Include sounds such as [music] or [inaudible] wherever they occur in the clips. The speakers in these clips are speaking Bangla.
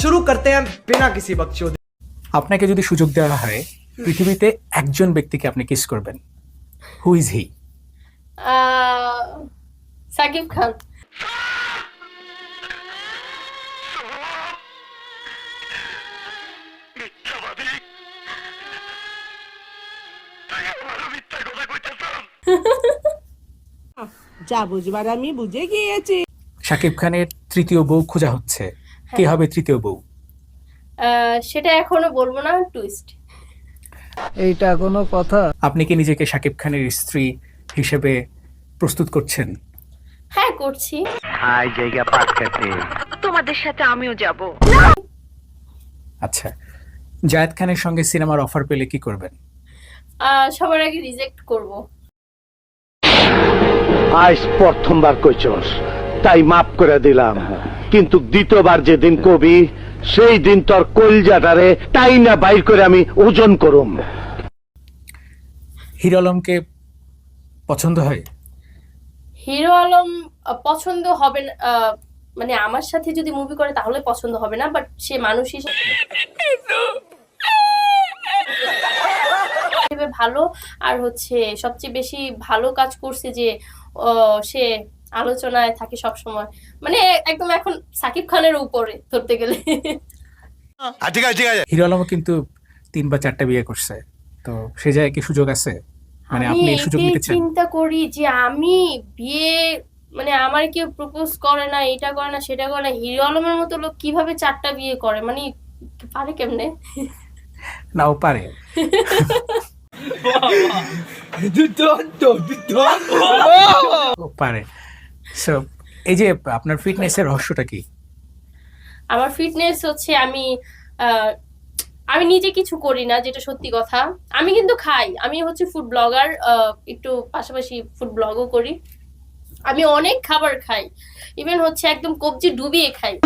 শুরু করতে হ্যাঁ বিনা কিছু বকচোদ আপনাকে যদি সুযোগ দেওয়া হয় পৃথিবীতে একজন ব্যক্তিকে আপনি কিস করবেন। Who is he Shakib Khan. যা বুঝবার আমি বুঝে গিয়েছি। সাকিব খানের তৃতীয় বউ খোঁজা হচ্ছে। কে হবে তৃতীয় বউ? আহ, সেটা এখনও বলব না টুইস্ট এইটা কোনো কথা? আপনি কি নিজেকে শাকিব খানের স্ত্রী হিসেবে প্রস্তুত করছেন? হ্যাঁ করছি। তোমাদের সাথে আমিও যাব। আচ্ছা জায়েদ খানের সঙ্গে সিনেমার অফার পেলে কি করবেন? আহ, সবার আগে রিজেক্ট করব। আজ প্রথমবার কইছস তাই মাফ করে দিলাম। কিন্তু দ্বিতীয়বার যেদিন কবি সেই দিন তোর কলজাটারে তাই না বাইর করে আমি ওজন করুম। হিরো আলমকে পছন্দ হয়? হিরো আলম পছন্দ হবে না আহ, মানে আমার সাথে যদি মুভি করে তাহলে পছন্দ হবে না বাট সে মানুষ হিসেবে হিসেবে ভালো আর হচ্ছে সবচেয়ে বেশি ভালো কাজ করছে যে সে আলোচনায় থাকি সব সময় মানে একদম এখন সাকিব খানের উপরে ধরতে গেলে। ঠিক আছে ঠিক আছে। হিরো আলমও কিন্তু তিন বা চারটা বিয়ে করছে। তো সে জায়গায় কি সুযোগ আছে? মানে আমি আপনি এই সুযোগ নিতে চান চিন্তা করি যে আমি বিয়ে মানে আমার কেউ প্রপোজ করে না এটা করে না সেটা করে না হিরো আলমের মতো লোক কীভাবে চারটা বিয়ে করে? মানে পারে কেমনে? নাও পারে। [laughs] ও পারে। সো এই যে আপনার ফিটনেসের রহস্যটা কি? আমার ফিটনেস হচ্ছে আমি আহ, আমি নিজে কিছু করি না যেটা সত্যি কথা। আমি কিন্তু খাই। আমি হচ্ছে ফুড ব্লগার একটু পাশাপাশি ফুড ব্লগও করি। আমি অনেক খাবার খাই। ইভেন হচ্ছে একদম কবজি ডুবিয়ে খাই।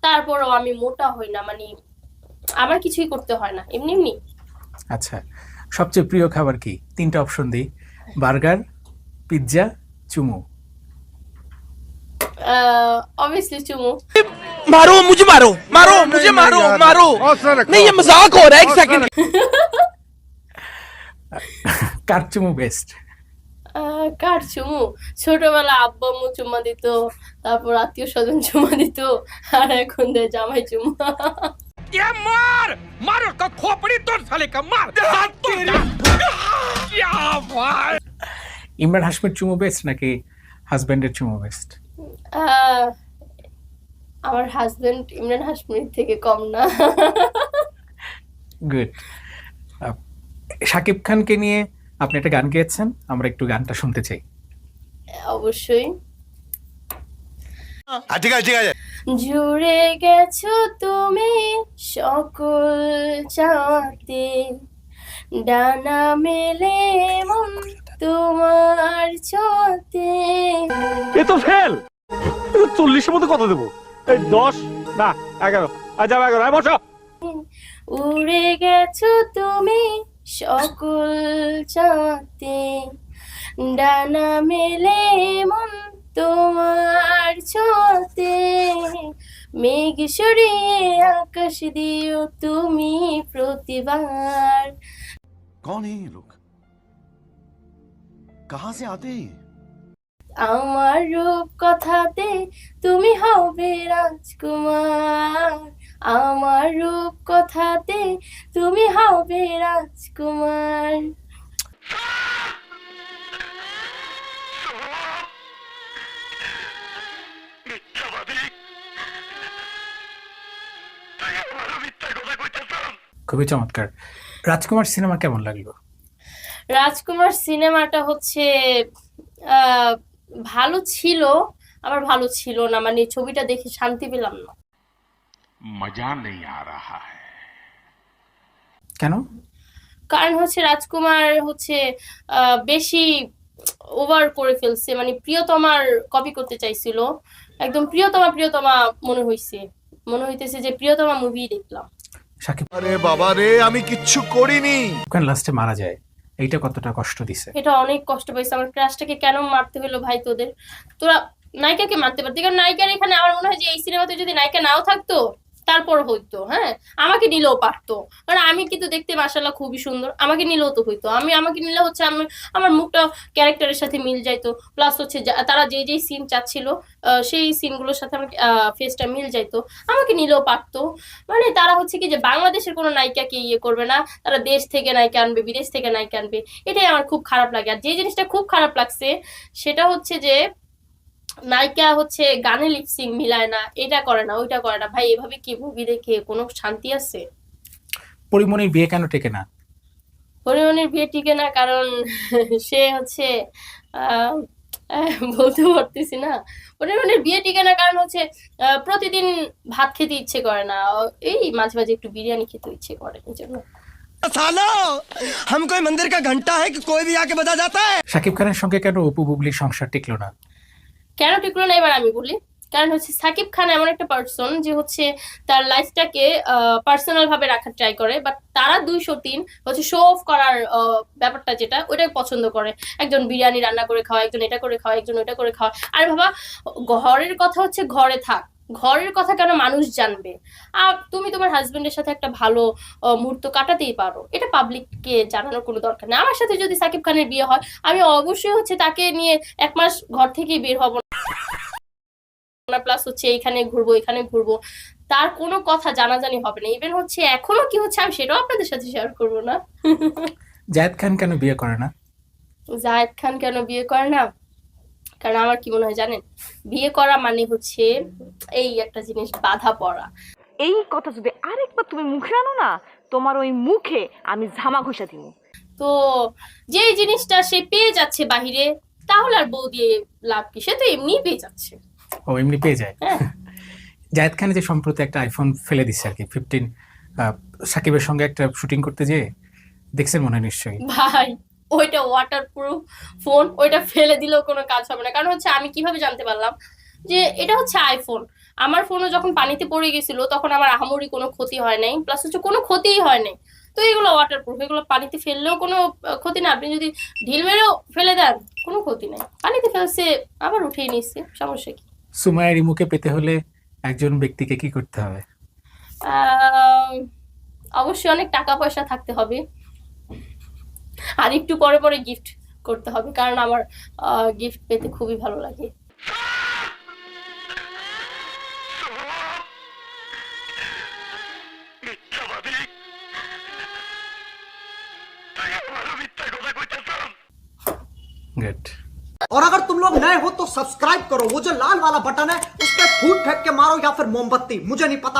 তারপরও আমি মোটা হই না মানে আমার কিছুই করতে হয় না। এমনি এমনি। আচ্ছা। সবচেয়ে প্রিয় খাবার কি তিনটা অপশন দিই বার্গার পিৎজা চুমু অবভিয়াসলি চুমু मारो मुझे मारो मारो मुझे मारो मारो [laughs] नहीं ये मजाक हो रहा है एक सेकंड কার চুমু বেস্ট আহ, কার চুমু ছোটবেলা আব্বা আম্মু চুমা দিত তারপর আত্মীয় স্বজন চুমা দিত আর এখন দেয় জামাই চুমা [laughs] કે માર મારો કો ખોપડી તોડ સાલે કા માર ইমরান হাসমির চুমো বেস্ট নাকি হাজবেন্ডের চুমো বেস্ট আমার হাজবেন্ড ইমরান হাসমির থেকে কম না। গুড শাকিব খানকে নিয়ে আপনি একটা গান গেয়েছেন আমরা একটু গানটা শুনতে চাই। অবশ্যই। ঠিক আছে ঠিক আছে। জুড়ে গেছো তুমি সকল চাঁতে ডানা মেলে মন তোমার ছোতে। এ তো ফেল! চল্লিশের মধ্যে কত দেবো? এই দশ না এগারো। আচ্ছা এগারো হ্যাঁ বসো। উড়ে গেছো তুমি সকল চাঁতে ডানা মেলে মন তোমার ছোতে। মেঘ সরিয়ে আকাশ দিও তুমি প্রতিবার। কন এই লোক কাহা সে আতে আমার রূপ কথাতে তুমি হবে রাজকুমার। আমার রূপ কথাতে তুমি হবে রাজকুমার। খুবই চমৎকার। রাজকুমার সিনেমা কেমন লাগল? রাজকুমার সিনেমাটা হচ্ছে ভালো ছিল আবার ভালো ছিল না। মানে ছবিটা দেখে শান্তি পেলাম না। মজা নেই আ রাহা হ্যায়। কেন? কারণ হচ্ছে রাজকুমার হচ্ছে বেশি ওভার করে ফেলছে। মানে প্রিয়তমার কপি করতে চাইছিল। একদম প্রিয়তমা প্রিয়তমা মনে হইছে। মনে হইতেছে যে প্রিয়তমা মুভি দেখলাম। শাকিব আরে বাবা রে আমি কিচ্ছু করিনি। খান লাস্টে মারা যায়? এইটা কতটা কষ্ট দিছে? এটা অনেক কষ্ট পাইছে আমার ক্রাশটাকে কেন মারতে হলো ভাই তোদের? তোরা নায়িকাকে মারতে পারতি কারণ নায়িকার এখানে আমার মনে হয় যে এই সিনেমাতে যদি নায়িকা নাও থাকতো তারপর হইতো হ্যাঁ? আমাকে নিলেও পারতো। কারণ আমি কিন্তু দেখতে মাসাল্লাহ খুবই সুন্দর। আমাকে নিলেও তো হইতো। আমি, আমাকে নিলে হচ্ছে আমি, আমার মুখটা ক্যারেক্টারের সাথে মিল যাইতো। প্লাস হচ্ছে তারা যে যেই সিন চাচ্ছিল সেই সিনগুলোর সাথে আমার ফেসটা মিল যাইতো। আমাকে নিলেও পারতো। মানে তারা হচ্ছে কি যে বাংলাদেশের কোনো নায়িকাকে ইয়ে করবে না। তারা দেশ থেকে নায়িকা আনবে, বিদেশ থেকে নায়িকা আনবে। এটাই আমার খুব খারাপ লাগে। আর যে জিনিসটা খুব খারাপ লাগছে, সেটা হচ্ছে যে নায়িকা হচ্ছে গানে লিপসিং মিলায় না এটা করে না ওইটা করে না। ভাই এভাবে কি মুভি দেখে কোনো শান্তি আছে? পরিমণির বিয়ে কেন টেকে না? পরিমণির বিয়ে টিকে না কারণ [laughs] সে হচ্ছে বলতে পারতেছি না। পরিমণির বিয়ে টিকে না কারণ হচ্ছে প্রতিদিন ভাত খেতে ইচ্ছে করে না। এই মাঝে মাঝে একটু বিরিয়ানি খেতে ইচ্ছে করে এই জন্য। সালো হাম মন্দির কা ঘণ্টা হ্যায় কোই ভি আকে বাজা জাতা সাকিব খানের সঙ্গে কেন অপু বুবলির সংসার টিকলো না? কেন টিকলো না? এবার আমি বলি। কারণ হচ্ছে সাকিব খান এমন একটা পার্সন যে হচ্ছে তার লাইফটাকে পার্সোনাল ভাবে রাখার ট্রাই করে বাট তারা দুইশো তিন হচ্ছে শো অফ করার ব্যাপারটা যেটা ওটাই পছন্দ করে। একজন বিরিয়ানি রান্না করে খাওয়া, একজন এটা করে খাওয়া, একজন ওটা করে খাওয়া। আর বাবা, ঘরের কথা হচ্ছে ঘরে থাক। ঘরের কথা কেন মানুষ জানবে? আর তুমি তোমার হাজবেন্ডের সাথে একটা ভালো মুহূর্ত কাটাতেই পারো। এটা পাবলিককে জানানোর কোনো দরকার নেই। আমার সাথে যদি সাকিব খানের বিয়ে হয় আমি অবশ্যই হচ্ছে তাকে নিয়ে এক মাস ঘর থেকেই বের হব না। প্লাস হচ্ছে এইখানে ঘুরবো এখানে ঘুরবো। তার কোনো কথা জানাজানি হবে না। ইভেন হচ্ছে এখনও কি হচ্ছে আমি সেটাও আপনাদের সাথে শেয়ার করব না। জায়েদ খান কেন বিয়ে করে না? জায়েদ খান কেন বিয়ে করে না? কারণ আমার কি মনে হয় জানেন? বিয়ে করা মানে হচ্ছে এই একটা জিনিস বাধা পড়া। এই কথা যদি আরেকবার তুমি মুখে আনো না তোমার ওই মুখে আমি ঝামা ঘষা দিব। তো যে জিনিসটা সে পেয়ে যাচ্ছে বাহিরে তাহলে আর বউ দিয়ে লাভ কি? সে তো এমনি পেয়ে যাচ্ছে। ও এমনি পেয়ে যায়? হ্যাঁ। জায়েদ খান যে সম্প্রতি একটা আইফোন ফেলে দিচ্ছে আর কি ফিফটিন সাকিবের সঙ্গে একটা শুটিং করতে যেয়ে দেখছেন মনে হয় নিশ্চয়ই? ভাই ওইটা ওয়াটার প্রুফ ফোন ওইটা ফেলে দিলেও কোনো কাজ হবে না। কারণ হচ্ছে আমি কীভাবে জানতে পারলাম যে এটা হচ্ছে আইফোন আমার ফোনও যখন পানিতে পড়ে গেছিল তখন আমার আহামরি কোনো ক্ষতি হয় নাই। প্লাস হচ্ছে কোনো ক্ষতিই হয় নাই। তো এগুলো ওয়াটার প্রুফ এগুলো পানিতে ফেললেও কোনো ক্ষতি না। আপনি যদি ঢিল মেরেও ফেলে দেন কোনো ক্ষতি নাই। পানিতে ফেলছে আবার উঠিয়ে নিচ্ছে। সমস্যা কি? সুমায়ের ইমুকে পেতে হলে একজন ব্যক্তিকে কি করতে হবে? আহ, অবশ্যই অনেক টাকা পয়সা থাকতে হবে। আর একটু পরে পরে গিফট করতে হবে কারণ আমার গিফট পেতে খুবই ভালো লাগে গুড और अगर तुम लोग नए हो तो सब्सक्राइब करो वो जो लाल वाला बटन है उस पर फूट फेंक के मारो या फिर मोमबत्ती मुझे नहीं पता